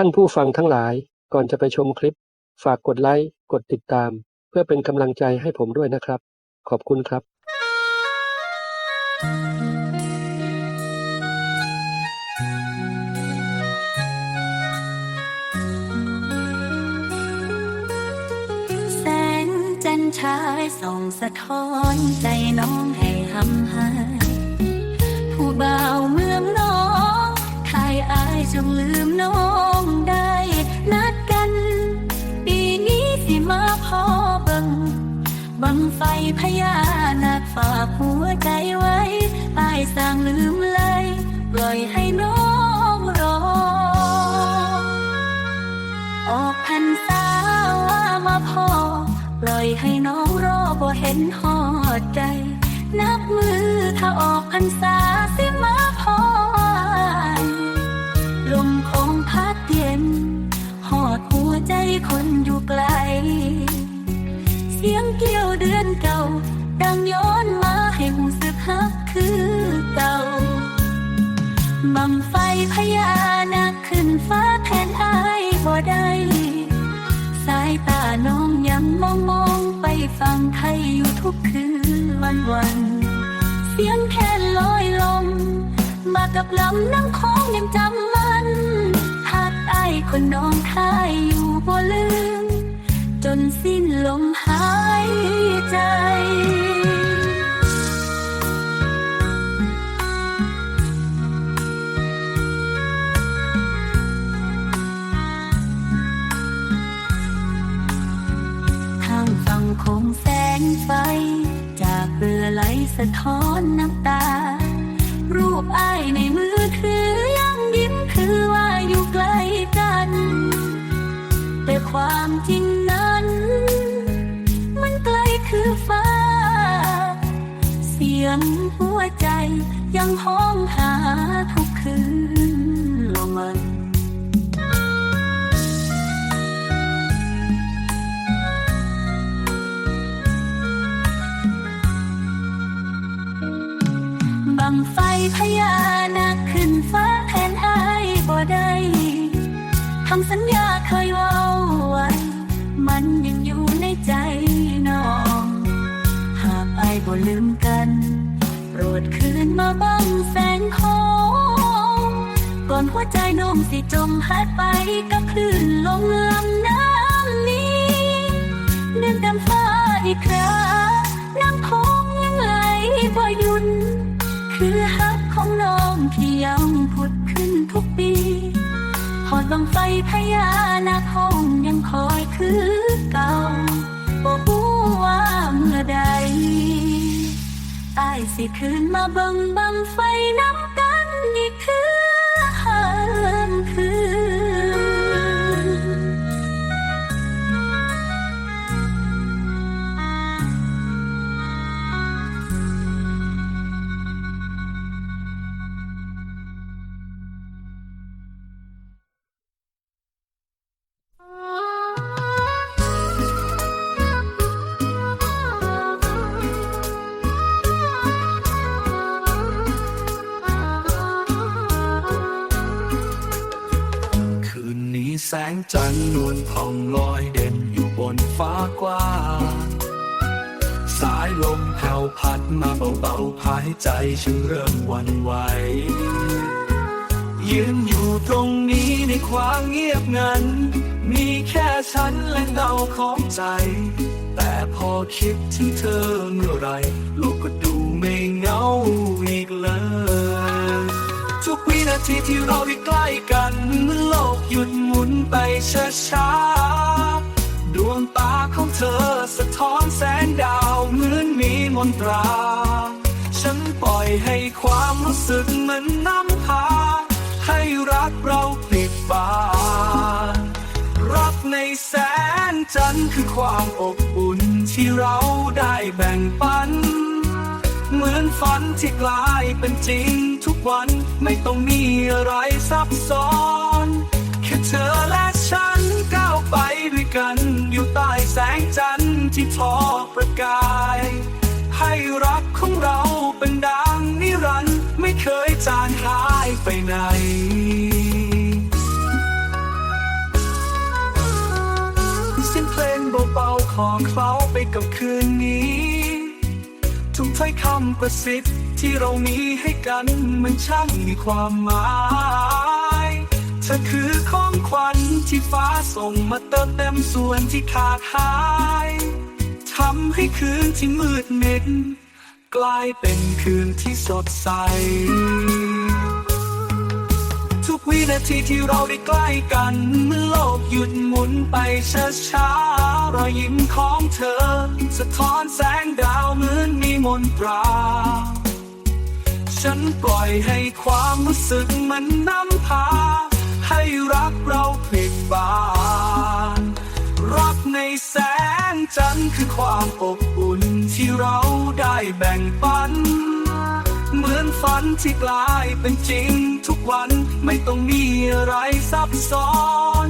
ท่านผู้ฟังทั้งหลายก่อนจะไปชมคลิป ฝากกดไลค์กดติดตาม เพื่อเป็นกำลังใจให้ผมด้วยนะครับ ขอบคุณครับ แสงจันทรายส่องสะท้อนใจน้องให้หำหายผู้บ่าวเมืองน้องทายอายจงลืมน้อง พอบัง บังไฟพญานาคฝากหัวใจไว้อายสร้างลืมเลยปล่อยให้น้องรอ ออกพรรษาว่ามาพอ ปล่อยให้น้องรอบ่เห็นหอดใจ นับมือถ้าออกพรรษาสิมาพอลมคงพัดเย็นหอดหัวใจคนอยู่ไกล สียงเกี่ยวเดือนเก่า ดังย้อนมาให้หูสึกฮักคือเก่า บังไฟพญานาคขึ้นฟ้าแทนอายบ่ได้ สายตาน้องยังมองมองไปฟังไทยอยู่ทุกคืนวันวัน เสียงแคนลอยลม มากับลำน้ำคองยังจำมันหากอายคนน้องทายอยู่บ่ลืม จนสิ้นลมหาย ใจ ทางฝั่งคงแสงไฟ จากเรือไหลสะท้อนน้ำตา รูปอ้ายในมือถือยังยิ้มคือว่าอยู่ใกล้กัน แต่ความจริง ยงหัวใจ ยังห้องหาทุกคืนลมมันบังไฟพญานาคขึ้นฟ้าแทนอายบ่ได้คำสัญญาเคยว้า มาบังแสงโค้งก่อนหัวใจน้องสิจมหายไปกับคลื่นลมลำน้ำนี้เดินตามฟ้าอีกคราน้ำคงยังไหลบ่หยุดคือฮักของน้องที่ยังผุดขึ้นทุกปีหอดบังไฟพญานาคงยังคอยคือเก่าบ่รู้ว่าเมื่อใด อายสิคืนมาเบิ่งบังไฟน้ำ จันทร์นวลพองลอยเด่นอยู่บนฟ้ากว้างสายลมแผ่วพัดมาเบาๆพายใจฉันเริ่มวันไหวยืนอยู่ตรงนี้ในความเงียบงัน มีแค่ฉันและเงาของใจ แต่พอคิดถึงเธอเมื่อไรลูกก็ดูไม่เหงาอีกเลย ทุกวินาทีที่เราได้ใกล้กันเมื่อโลกหยุดหมุนไปช้าๆ ดวงตาของเธอสะท้อนแสงดาวเหมือนมีมนตรา ฉันปล่อยให้ความรู้สึกมันนำพา ให้รักเราติดบานรักในแสงจันทร์คือความอบอุ่นที่เราได้แบ่งปัน เหมือนฝันที่กลายเป็นจริงทุกวันไม่ต้องมีอะไรซับซ้อน แค่เธอและฉันก้าวไปด้วยกัน อยู่ใต้แสงจันทร์ที่ทอประกาย ให้รักของเราเป็นดังนิรันด์ไม่เคยจางหายไปไหนเสียงเพลงเบาๆขอเคล้าไปกับคืนนี้ ทุกถ้อยคำประสิทธิ์ที่เรามีให้กันมันช่างมีความหมายเธอคือของขวัญที่ฟ้าส่งมาเติมเต็มส่วนที่ขาดหายทำให้คืนที่มืดมิดกลายเป็นคืนที่สดใส วินาทีที่เราได้ใกล้กันเมื่อโลกหยุดหมุนไปช้าๆรอยยิ้มของเธอ สะท้อนแสงดาวเหมือนมีมนตรา ฉันปล่อยให้ความรู้สึกมันนำพา ให้รักเราพลิกบานรักในแสงจันทร์คือความอบอุ่นที่เราได้แบ่งปัน เหมือนฝันที่กลายเป็นจริง ทุกวันไม่ต้องมีอะไรซับซ้อน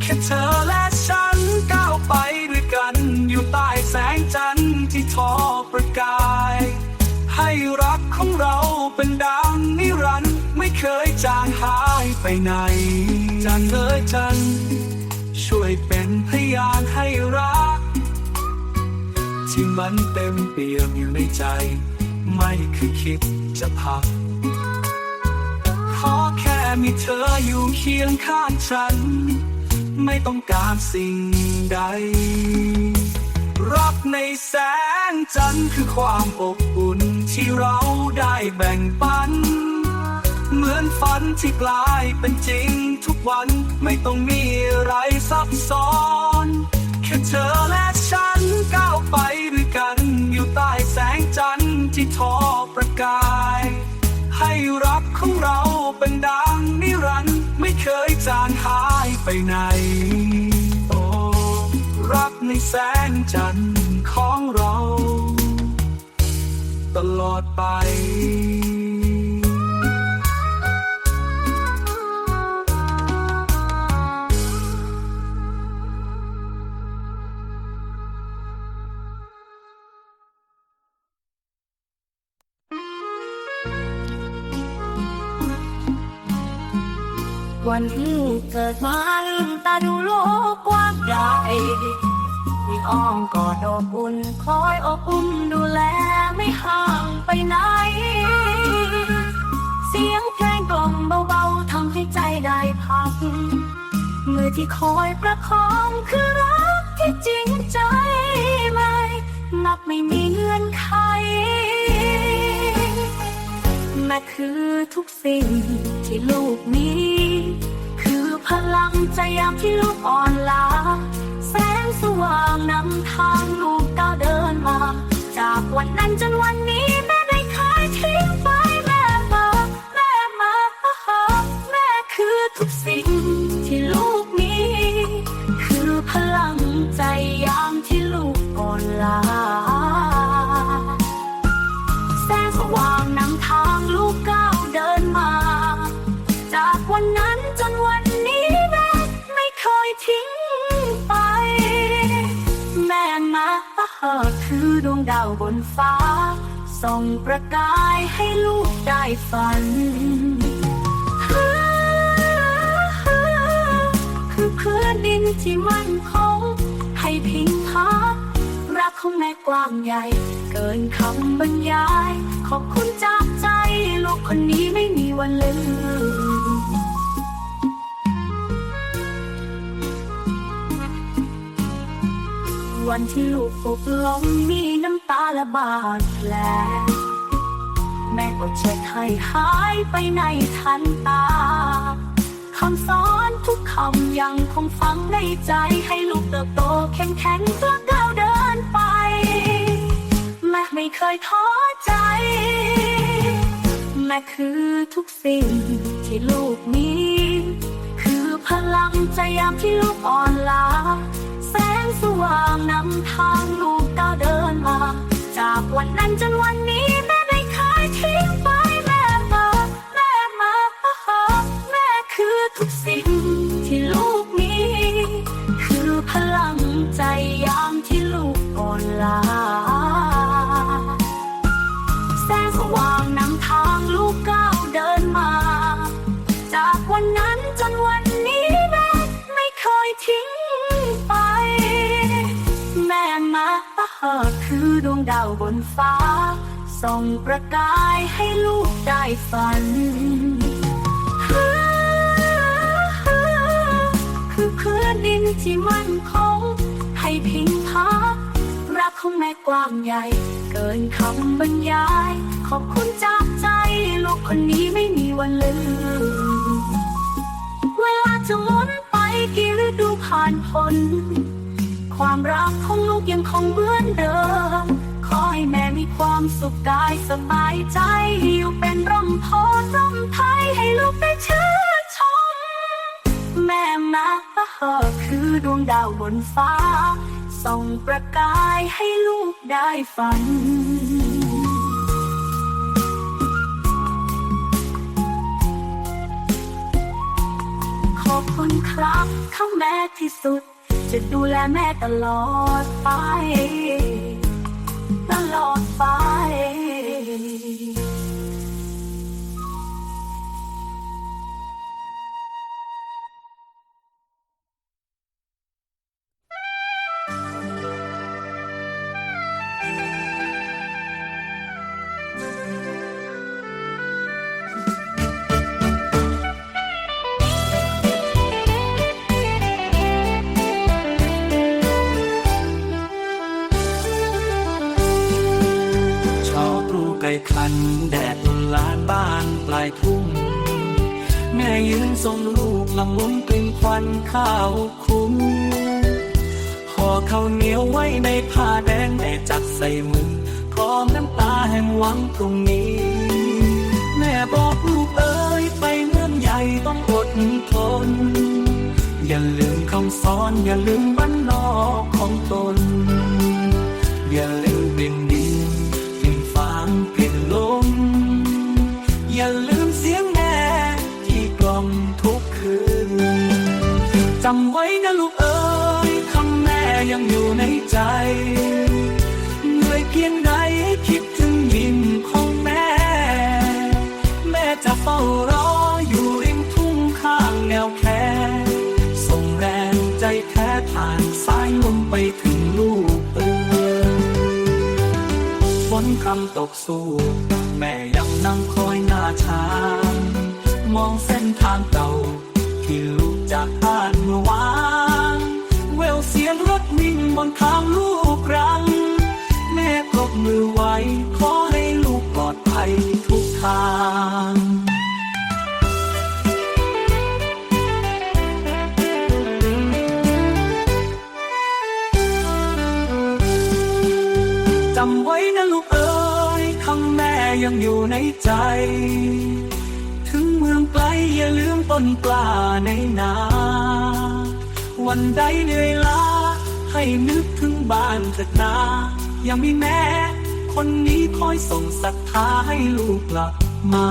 แค่เธอและฉันก้าวไปด้วยกัน อยู่ใต้แสงจันทร์ที่ทอประกาย ให้รักของเราเป็นดังนิรันดร์ไม่เคยจางหายไปไหนจันเอ๋ยจันช่วยเป็นพยานให้รัก ที่มันเต็มเปี่ยมอยู่ในใจ ไม่เคยคิดจะพัก ขอแค่มีเธออยู่เคียงข้างฉัน ไม่ต้องการสิ่งใด รักในแสงจันทร์คือความอบอุ่นที่เราได้แบ่งปัน เหมือนฝันที่กลายเป็นจริงทุกวันไม่ต้องมีอะไรซับซ้อน แค่เธอและฉันก้าวไปด้วยกัน ที่ทอประกาย ให้รักของเราเป็นดังนิรันดร์ไม่เคยจางหายไปไหน โอ้รักในแสงจันทร์ของเรา ตลอดไป วันที่เกิดมาลืมตาดูโลกกว้างใหญ่มีอ้อมกอดอบอุ่นคอยอบอุ่นดูแลไม่ห่างไปไหน เสียงเพลงกล่อมเบาๆทำให้ใจได้พักมือที่คอยประคองคือรักที่จริงใจไม่นับไม่มีเงื่อนไขแม่คือทุกสิ่ง ที่ลูกมีคือพลังใจยามที่ลูกอ่อนล้า แสงสว่างนำทางลูกก้าวเดินมา จากวันนั้นจนวันนี้ คือดวงดาวบนฟ้า ส่องประกายให้ลูกได้ฝัน คือพื้นดินที่มั่นคงให้พิงพักรักของแม่กว้างใหญ่ เกินคำบรรยาย ขอบคุณจากใจ ลูกคนนี้ไม่มีวันลืม วันที่ลูกปลุกล้มมีน้ำตาและบาดแผลแม่ก็เช็ดให้หายไปในทันตาคำสอนทุกคำยังคงฝังในใจให้ลูกเติบโตเข้มแข็งเพื่อก้าวเดินไป แม่ไม่เคยท้อใจ แม่คือทุกสิ่งที่ลูกมี คือพลังใจยามที่ลูกอ่อนล้า งสว่างนำทางลูกก้าวเดินมา จากวันนั้นจนวันนี้แม่ไม่เคยทิ้งไปแม่มาแม่มาแม่คือทุกสิ่ง ดาวบนฟ้า ส่องประกายให้ลูกได้ฝันคือพื้นดินที่มั่นคงให้พิงพักรักของแม่กว้างใหญ่ เกินคำบรรยาย ขอบคุณจากใจ ลูกคนนี้ไม่มีวันลืมเวลาจะหมุนไปกี่ฤดูผ่านพ้นความรักของลูกยังคงเหมือนเดิม อให้แม่มีความสุขกายสบายใจ อยู่เป็นร่มโพร่มไทยให้ลูกได้ชื่นชม แม่มาคือดวงดาวบนฟ้า ส่องประกายให้ลูกได้ฝันขอบคุณครับข้าแม่ที่สุด จะดูแลแม่ตลอดไป ตลอดไป ยืนทรงลูกลำมุนกลิ่นควันข้าวคุ้มห่อข้าวเหนียวไว้ในผ้าแดงแม่จัดใส่มือพร้อมน้ำตาแห่งหวังพรุ่งนี้ แม่บอกลูกเอ้ยไปเมืองใหญ่ต้องอดทน อย่าลืมคำสอนอย่าลืมบ้านนอกของตน อย่าลืมเป็นดินเป็นฟางเป็นลมอย่าลืม จำไว้นะลูกเอ๋ยคำแม่ยังอยู่ในใจ เหนื่อยเพียงใดคิดถึงยิ้มของแม่ แม่จะเฝ้ารออยู่ริมทุ่งข้างแนวแคส่งแรงใจแท้ผ่านสายลมไปถึงลูกเอ๋ยฝนคำตกสู้แม่ยังนั่งคอยหน้าชามองเส้นทางเก่าที่ลู จากบ้านเมื่อวานแววเสียงรถวิ่งบนทางลูกรัง แม่ปรบมือไว้ ขอให้ลูกปลอดภัยทุกทางจำไว้นะลูกเอ๋ยคำแม่ยังอยู่ในใจ ถึงเมืองไกลอย่าลืมต้นกล้าในนา วันใดเหนื่อยล้า ให้นึกถึงบ้านเถิดนายังมีแม่ คนนี้คอยส่งศรัทธาให้ลูกกลับมา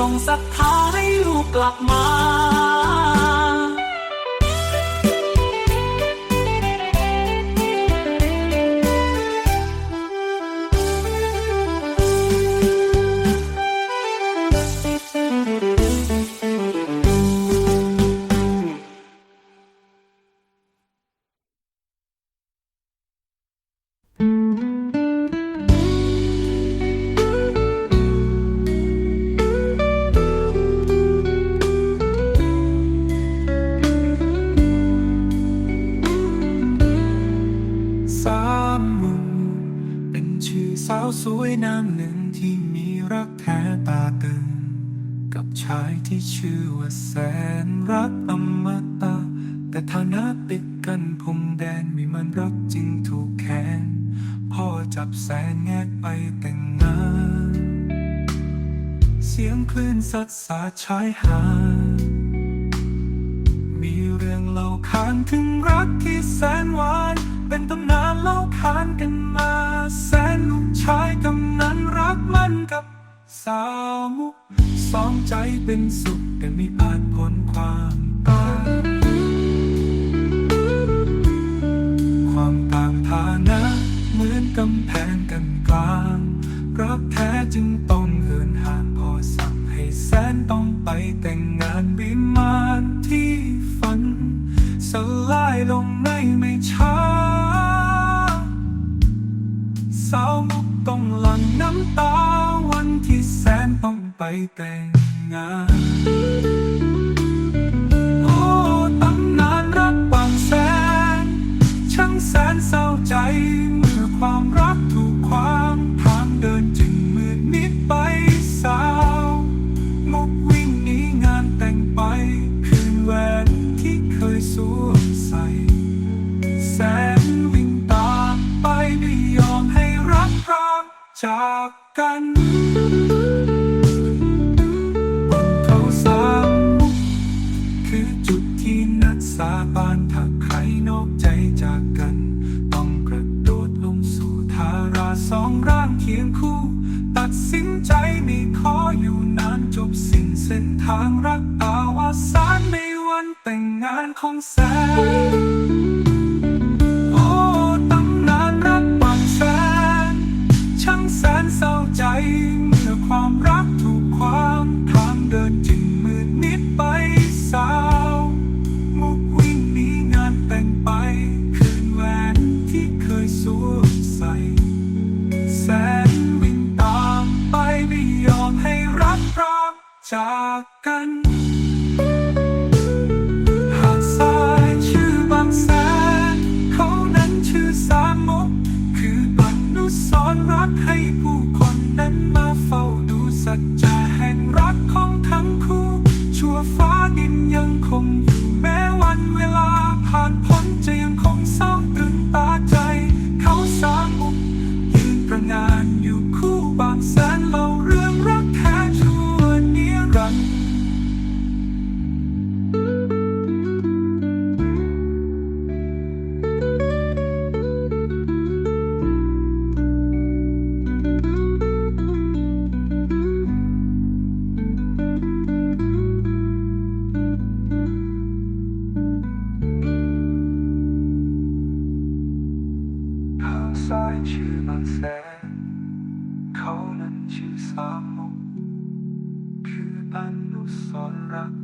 ส่งศรัทธาให้ลูกกลับมา แสนรักอมตะ แต่ฐานะติดกันพรมแดนมีมันรักจริงถูกแค้นพ่อจับแสนแงกไปแต่งงาน เสียงคลื่นซัดสาชายหาดมีเรื่องเล่าขานถึงรักที่แสนหวาน เป็นตำนานเล่าขานกันมา แสนลูกชายกำนันรักมันกับสาวมุก สองใจเป็นสุขแต่ไม่อาจพ้นความตายความต่างฐานะเหมือนกำแพงกันกลางรักแท้จึงต้องเหินห่างพอสั่งให้แสนต้องไปแต่งงานบิมานที่ฝัน สลายลงในไม่ช้าสาวมุกต้องหลั่งน้ำตา ไปแต่งงานโอ้ตำนานรักบางแสนช่างแสนเศร้าใจเมื่อความรักถูกขวางทางเดินจึงมืดมิดไปสาวมุกวิ่งหนีงานแต่งไปคืนแหวนที่เคยสวมใส่แสนวิ่งตามไปไม่ยอมให้รักพรากจากกัน เมื่อความรักถูกความทางเดินจึงมืดมิดไปสาวมุกวิ่งหนีงานแต่งไป คืนแหวนที่เคยสวมใส่ แสนวิ่งตามไปไม่ยอมให้รักพรากจาก ดินางซ้ายชื่อบางแ